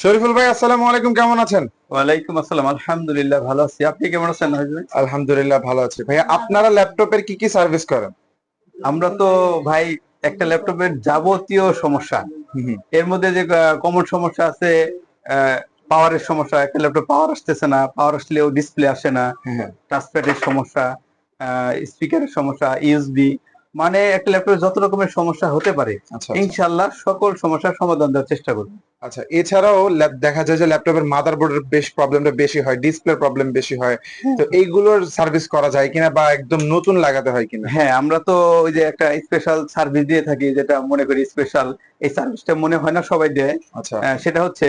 শরীফুল ভাই আসসালামু আলাইকুম কেমন আছেন? ওয়ালাইকুম আসসালাম আলহামদুলিল্লাহ ভালো আছি। আপনি কেমন আছেন ভাই? আলহামদুলিল্লাহ ভালো আছি। ভাইয়া আপনারা ল্যাপটপের কি কি সার্ভিস করেন? আমরা তো ভাই একটা ল্যাপটপের যাবতীয় সমস্যা। এর মধ্যে যে কমন সমস্যা আছে পাওয়ারের সমস্যা একটা ল্যাপটপ পাওয়ার আসতেছে না পাওয়ার আসলেও ডিসপ্লে আসে না হ্যাঁ টাচপ্যাডের সমস্যা স্পিকারের সমস্যা ইউএসবি মানে একটা ল্যাপটপে যত রকমের সমস্যা হতে পারে আচ্ছা ইনশাল্লাহ সকল সমস্যার সমাধান দেওয়ার চেষ্টা করব। আচ্ছা এছাড়াও দেখা যায় যে ল্যাপটপের মাদারবোর্ডের বেশ প্রবলেমটা বেশি হয় ডিসপ্লে প্রবলেম বেশি হয়। তো এইগুলোর সার্ভিস করা যায় কিনা বা একদম নতুন লাগাতে হয় কিনা? হ্যাঁ আমরা তো ওই যে একটা স্পেশাল সার্ভিস দিয়ে থাকি যেটা মনে করি স্পেশাল এই সার্ভিসটা মনে হয় না সবাই দেয়। আচ্ছা। সেটা হচ্ছে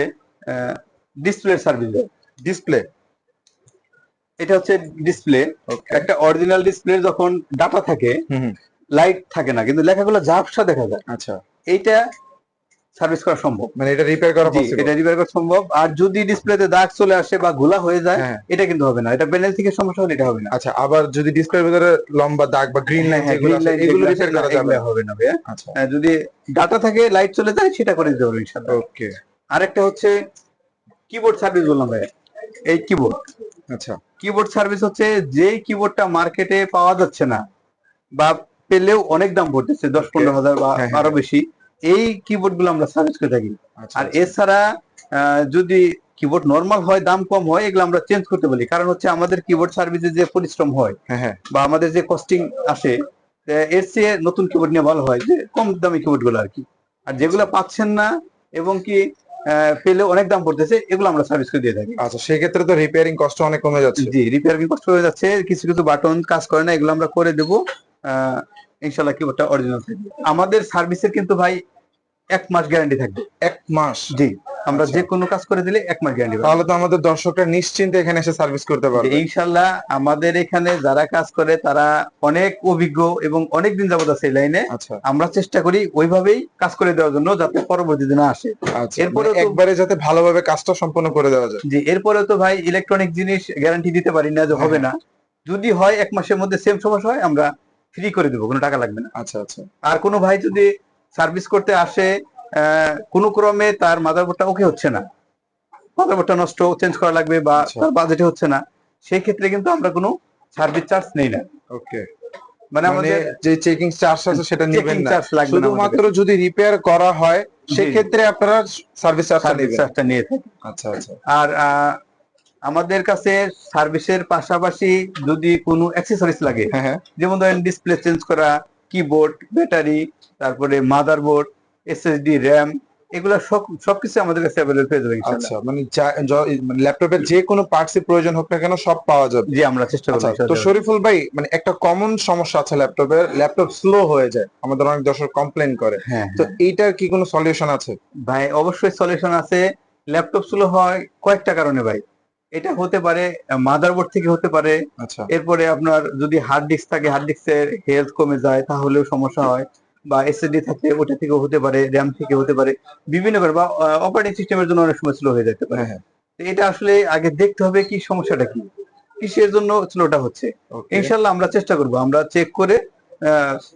ডিসপ্লে সার্ভিস ডিসপ্লে এটা হচ্ছে ডিসপ্লে একটা অরিজিনাল ডিসপ্লে যখন ডাটা থাকে লাইট থাকে না কিন্তু লেখাগুলো ঝাপসা দেখা যায়। আচ্ছা। এইটা সার্ভিস করা সম্ভব। মানে এটা রিপেয়ার করা পসিবল এটা রিপেয়ার করা সম্ভব। আর যদি ডিসপ্লেতে দাগ চলে আসে বা ঘোলা হয়ে যায় হ্যাঁ। এটা কিন্তু হবে না। এটা প্যানেল থেকে সমস্যা হলে এটা হবে না। আচ্ছা আবার যদি ডিসপ্লের ভিতরে লম্বা দাগ বা গ্রিন লাইন হ্যাঁ, যেগুলো আছে এগুলো রিপেয়ার করা যাবে হবে না ভাইয়া। আচ্ছা। যদি ডাটা থাকে লাইট চলে যায় সেটা করে দিতে পারবে ইনশাআল্লাহ। ওকে আরেকটা হচ্ছে কিবোর্ড সার্ভিস বললাম ভাই এই কিবোর্ড আচ্ছা। কিবোর্ড সার্ভিস হচ্ছে যে কিবোর্ডটা মার্কেটে পাওয়া যাচ্ছে না বা পেলেও অনেক দাম পড়তেছে দশ পনেরো হাজার বা হ্যাঁ, হ্যাঁ। আরও বেশি। এই কিবোর্ডগুলো আমরা সার্ভিস করে থাকি। আচ্ছা আর এছাড়া যদি কিবোর্ড নর্মাল হয় দাম কম হয় এগুলো আমরা চেঞ্জ করতে বলি। কারণ হচ্ছে আমাদের কিবোর্ড সার্ভিসে যে পরিশ্রম হয় হ্যাঁ বা আমাদের যে কস্টিং আসে এর চেয়ে নতুন কিবোর্ড নিয়ে ভালো হয় যে কম দামি কিবোর্ডগুলো আর কি। আর যেগুলো পাচ্ছেন না এবং কি পেলে অনেক দাম পড়তেছে এগুলো আমরা সার্ভিস করে দিয়ে থাকি। আচ্ছা সেক্ষেত্রে তো রিপেয়ারিং কষ্ট অনেক কমে যাচ্ছে। জি রিপেয়ারিং কষ্ট হয়ে যাচ্ছে কিছু কিছু বাটন কাজ করে না এগুলো আমরা করে দেবো। ইনশাল্লাহ কিবোর্ডটা অরিজিনাল থাকবে। আমাদের সার্ভিসের কিন্তু ভাই এক মাস গ্যারান্টি থাকবে। এক মাস? জি আমরা আচ্ছা। যে কোনো কাজ করে দিলে এক মাস গ্যারান্টি তাহলে তো আমাদের দর্শকরা নিশ্চিন্তে এখানে এসে সার্ভিস করতে পারবে। ইনশাল্লাহ আমাদের এখানে যারা কাজ করে তারা অনেক অভিজ্ঞ এবং অনেক দিন যাবত আছে এই লাইনে আচ্ছা। আমরা চেষ্টা করি ওইভাবেই কাজ করে দেওয়ার জন্য যাতে পরবর্তীতে না আসে। আচ্ছা মানে তো- একবারে যাতে ভালোভাবে কাজটা সম্পন্ন করে দেওয়া যায়। জি এরপরে তো ভাই ইলেকট্রনিক জিনিস গ্যারান্টি দিতে পারি না যে হবে না। যদি হয় এক মাসের মধ্যে সেম সমস্যা হয় আমরা ফ্রি করে দেবো কোনো টাকা লাগবে না। আচ্ছা আচ্ছা। আর কোনো ভাই যদি সার্ভিস করতে আসে কোনো ক্রমে তার মাদারবোর্ডটা ওকে হচ্ছে না। মাদারবোর্ডটা নষ্ট চেঞ্জ করা লাগবে বা আচ্ছা। তার বাজেটে হচ্ছে না সেই ক্ষেত্রে কিন্তু আমরা কোনো সার্ভিস চার্জ নেই না। ওকে মানে মানে আমাদের যে চেকিং চার্জ আছে সেটা নেবেন না। শুধুমাত্র যদি রিপেয়ার করা হয় সেক্ষেত্রে আপনারা সার্ভিস চার্জটা নেবেন। চার্জটা নিয়ে আচ্ছা আচ্ছা। আর আমাদের কাছে সার্ভিসের পাশাপাশি যদি কোনো অ্যাক্সেসরিজ লাগে হ্যাঁ হ্যাঁ। যেমন ধরেন ডিসপ্লে চেঞ্জ করা কিবোর্ড ব্যাটারি তারপরে মাদারবোর্ড এসএসডি র্যাম এগুলো সব সবকিছু আমাদের কাছে অ্যাভেলেবল পেয়ে যাবে আচ্ছা মানে ল্যাপটপের যে কোনো পার্টস প্রয়োজন হোক না কেন সব পাওয়া যাবে। জি আমরা চেষ্টা করব আচ্ছা তো। শরীফুল ভাই মানে একটা কমন সমস্যা আছে ল্যাপটপের ল্যাপটপ স্লো হয়ে যায়। আমাদের অনেক দর্শক কমপ্লেন করে। হ্যাঁ তো এইটার কি কোনো সলিউশন আছে? ভাই অবশ্যই সলিউশন আছে। ল্যাপটপ স্লো হয় কয়েকটা কারণে ভাই। এটা হতে পারে মাদারবোর্ড থেকে হতে পারে। আচ্ছা। এরপরে আপনার যদি হার্ড ডিস্ক থাকে হার্ড ডিস্কের হেলথ কমে যায় তাহলেও সমস্যা হয়। বা এসএসডি থাকে ওটা থেকেও হতে পারে র্যাম থেকে হতে পারে। বিভিন্ন বা অপারেটিং সিস্টেমের জন্য অনেক সময় স্লো হয়ে যেতে পারে। হ্যাঁ হ্যাঁ। তো এটা আসলে আগে দেখতে হবে কি সমস্যাটা কি। কিসের জন্য স্লোটা হচ্ছে. ইনশাল্লাহ আমরা চেষ্টা করব। আমরা চেক করে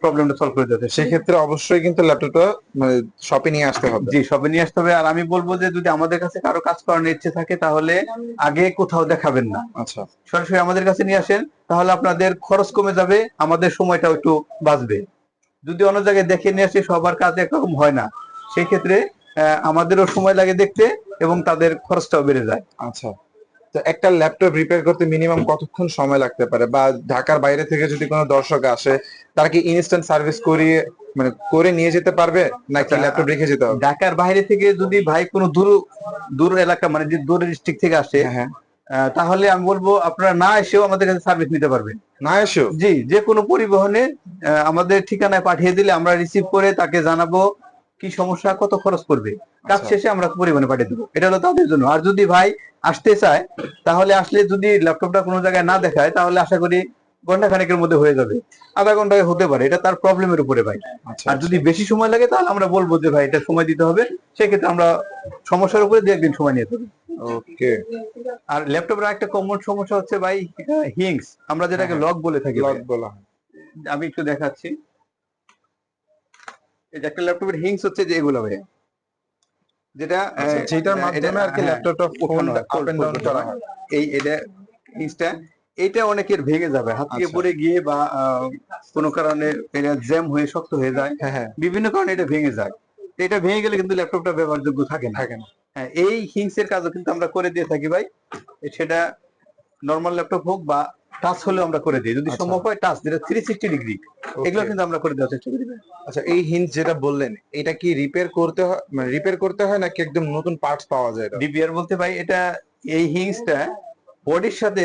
প্রবলেমটা সলভ করে দিতে। সেক্ষেত্রে অবশ্যই কিন্তু ল্যাপটপটা মানে শপে নিয়ে আসতে হবে। জি সবে নিয়ে আসতে হবে। আর আমি বলব যে যদি আমাদের কাছে কারও কাজ করানোর ইচ্ছে থাকে তাহলে আগে কোথাও দেখাবেন না। আচ্ছা। সরাসরি আমাদের কাছে নিয়ে আসেন তাহলে আপনাদের খরচ কমে যাবে আমাদের সময়টাও একটু বাঁচবে। যদি অন্য জায়গায় দেখে নিয়ে আসি সবার কাজ একরকম হয় না। সেই ক্ষেত্রে আহ, আমাদেরও সময় লাগে দেখতে এবং তাদের খরচটাও বেড়ে যায়। আচ্ছা। তো একটা ল্যাপটপ রিপেয়ার করতে মিনিমাম কতক্ষণ সময় লাগতে পারে? বা ঢাকার বাইরে থেকে যদি কোনো দর্শক আসে তারা কি ইনস্ট্যান্ট সার্ভিস করিয়ে মানে করে নিয়ে যেতে পারবে? নাকি ল্যাপটপ রেখে যেতে হবে? ঢাকার বাইরে থেকে যদি ভাই কোনো দূর দূর এলাকা মানে যে দূর ডিস্ট্রিক্ট থেকে আসে হ্যাঁ হ্যাঁ। তাহলে আমি বলব আপনারা না এসেও আমাদের কাছে সার্ভিস নিতে পারবেন না এসেও? জি যে কোনো পরিবহনে আমাদের ঠিকানায় পাঠিয়ে দিলে আমরা রিসিভ করে তাকে জানাব। কি সমস্যা কত খরচ পড়বে কাজ আচ্ছা। শেষে আমরা পরিবহনে পাঠিয়ে দেবো। এটা হলো তাদের জন্য। আর যদি ভাই আসতে চায় তাহলে আসলে যদি ল্যাপটপটা কোনো জায়গায় না দেখায় তাহলে আশা করি ঘণ্টা খানেকের মধ্যে হয়ে যাবে। আধা ঘন্টায় হতে পারে। এটা তার প্রবলেমের উপরে ভাই। আচ্ছা আর যদি বেশি সময় লাগে তাহলে আমরা বলব যে ভাই এটা সময় দিতে হবে। সেক্ষেত্রে আমরা সমস্যার উপরে দু একদিন সময় নিয়ে থাকি। ওকে। আর ল্যাপটপের একটা কমন সমস্যা হচ্ছে ভাই হিংস আমরা যেটাকে হ্যাঁ। লক বলে থাকি লক বলা হয়। আমি একটু দেখাচ্ছি। এই যে একটা ল্যাপটপের হিংস হচ্ছে যে এগুলো ভাই। যেটা আচ্ছা, যেটার মাধ্যমে আর কি ল্যাপটপটা ফোন আপ এন্ড ডাউন করা হয়। এই এটা হিংসটা এটা অনেকের ভেঙে যাবে হাত থেকে আচ্ছা। পড়ে গিয়ে বা কোনো কারণে এটা জ্যাম হয়ে শক্ত হয়ে যায়। হ্যাঁ হ্যাঁ। বিভিন্ন কারণে এটা ভেঙে যায়। এটা ভেঙে গেলে কিন্তু ল্যাপটপটা ব্যবহারযোগ্য থাকে না। থাকে না। হ্যাঁ এই হিংসের কাজও কিন্তু আমরা করে দিয়ে থাকি ভাই। সেটা নর্মাল ল্যাপটপ হোক বা টাচ হলেও আমরা করে দিই। যদি আচ্ছা। সম্ভব হয় টাচ যেটা থ্রি সিক্সটি ডিগ্রি এগুলো কিন্তু আমরা করে দেওয়ার চেষ্টা করি। আচ্ছা এই হিন্স যেটা বললেন এটা কি রিপেয়ার করতে হয় মানে রিপেয়ার করতে হয় নাকি একদম নতুন পার্টস পাওয়া যায় ডিপিআর বলতে ভাই এটা এই হিংসটা বডির সাথে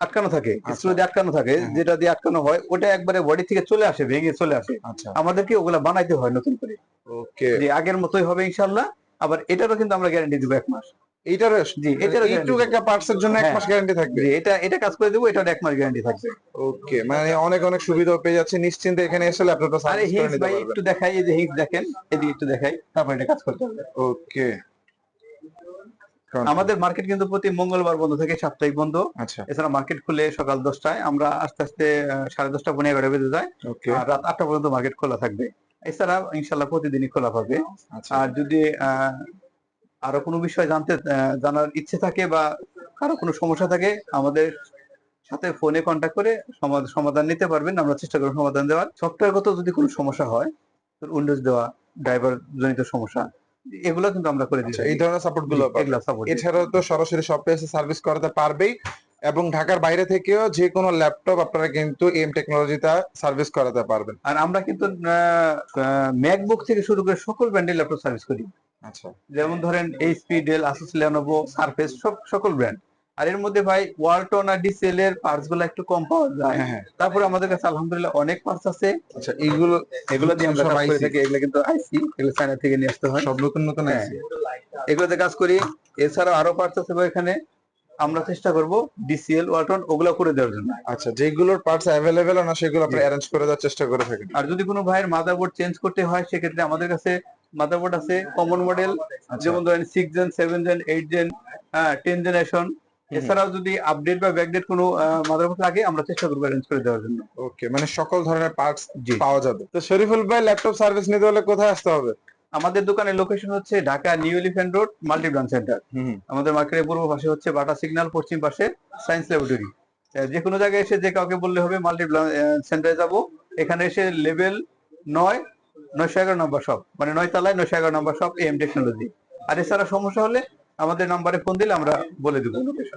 আটকানো থাকে আচ্ছা। স্ক্রু দিয়ে আটকানো থাকে। যেটা দিয়ে আটকানো হয় ওটা একবারে বডি থেকে চলে আসে ভেঙে চলে আসে। আচ্ছা। আমাদেরকে ওগুলা বানাইতে হয় নতুন করে। ওকে যে আগের মতোই হবে ইনশাল্লাহ আবার এটারও কিন্তু আমরা গ্যারান্টি দিব এক মাস। এইটার জি এটারও এইটুকু একটা পার্টস এর জন্য এক হ্যাঁ। মাস গ্যারান্টি থাকবে। জি, এটা এটা কাজ করে দেবো এটার এক মাস গ্যারান্টি থাকবে। ওকে মানে অনেক অনেক সুবিধা পেয়ে যাচ্ছে। নিশ্চিন্তে এখানে এসে ল্যাপটপটা সার্ভিস করে নিতে ভাই পারবেন একটু দেখাই এই যে হিংস দেখেন এদিকে একটু দেখাই তারপর এটা কাজ করতে হবে। ওকে আমাদের মার্কেট কিন্তু প্রতি মঙ্গলবার বন্ধ থাকে সাপ্তাহিক বন্ধ। আচ্ছা। এছাড়া মার্কেট খুলে সকাল দশটায় আমরা আস্তে আস্তে সাড়ে দশটা পনেরো এগারো বেজে যায়। ওকে আর রাত আটটা পর্যন্ত মার্কেট খোলা থাকবে। এছাড়া ইনশাল্লাহ প্রতিদিনই খোলা পাবে আচ্ছা। আর যদি আহ, আরও কোনো বিষয় জানতে জানার ইচ্ছে থাকে বা কারও কোনো সমস্যা থাকে আমাদের সাথে ফোনে কন্ট্যাক্ট করে সমাধান নিতে পারবেন। আমরা চেষ্টা করব সমাধান দেওয়ার। সফটওয়্যারগত যদি কোনো সমস্যা হয় উইন্ডোজ দেওয়া ড্রাইভার জনিত সমস্যা এগুলো কিন্তু আমরা করে দিচ্ছি এই ধরনের সাপোর্টগুলো সাপোর্ট এছাড়াও তো সরাসরি শপে এসে সার্ভিস করাতে পারবেই এবং ঢাকার বাইরে থেকেও যে কোনো ল্যাপটপ আপনারা কিন্তু এম টেকনোলজিতে সার্ভিস করাতে পারবেন। আর আমরা কিন্তু ম্যাকবুক থেকে শুরু করে সকল ব্র্যান্ডের ল্যাপটপ সার্ভিস করি। আচ্ছা। যেমন ধরেন HP Dell Asus Lenovo Surface সব সকল ব্র্যান্ড আর এর মধ্যে ভাই ওয়ালটন আর ডিসেল এর পার্টসগুলো একটু কম পাওয়া যায়। হ্যাঁ হ্যাঁ। তারপরে আমাদের কাছে আলহামদুলিল্লাহ অনেক পার্টস আছে। আচ্ছা এইগুলো এগুলো দিয়ে আমরা কাজ করে থাকি এগুলো কিন্তু আইসি এগুলো চায়না থেকে নিয়ে আসতে হয়। সব নতুন নতুন হ্যাঁ। আছে এগুলোতে কাজ করি। এছাড়াও আরও পার্টস আছে ভাই এখানে। আমরা চেষ্টা করব ডিসিএল ওয়ালটন ওগুলো করে দেওয়ার জন্য। আচ্ছা যেগুলোর পার্টস অ্যাভেলেবেল না সেগুলো আপনি অ্যারেঞ্জ করে দেওয়ার চেষ্টা করে থাকেন। আর যদি কোনো ভাইয়ের মাদারবোর্ড চেঞ্জ করতে হয় সেক্ষেত্রে আমাদের কাছে মাদারবোর্ড আছে কমন মডেল আচ্ছা। যেমন ধরেন six gen seven gen eight gen ten generation এছাড়াও যদি আপডেট বা ব্যাকডেট কোনো মাদারবোর্ড লাগে আমরা চেষ্টা করব অ্যারেঞ্জ করে দেওয়ার জন্য। ওকে মানে সকল ধরনের পার্টস পাওয়া যাবে। তো শরীফুল ভাই ল্যাপটপ সার্ভিস নিতে হলে কোথায় আসতে হবে? আমাদের দোকানের লোকেশন হচ্ছে Dhaka new elephant road multi branch centre আমাদের মার্কেটের পূর্ব পাশে হচ্ছে বাটা সিগন্যাল পশ্চিম পাশে সায়েন্স ল্যাবরেটরি যে কোনো জায়গায় এসে যে কাউকে বললে হবে মাল্টি সেন্টারে যাব। এখানে এসে লেভেল নয় নয়শো এগারো নম্বর শপ মানে নয় তলায় নয়শো এগারো নম্বর শপ এম টেকনোলজি আর এছাড়া সমস্যা হলে আমাদের নম্বরে ফোন দিলে আমরা বলে দেবো। লোকেশন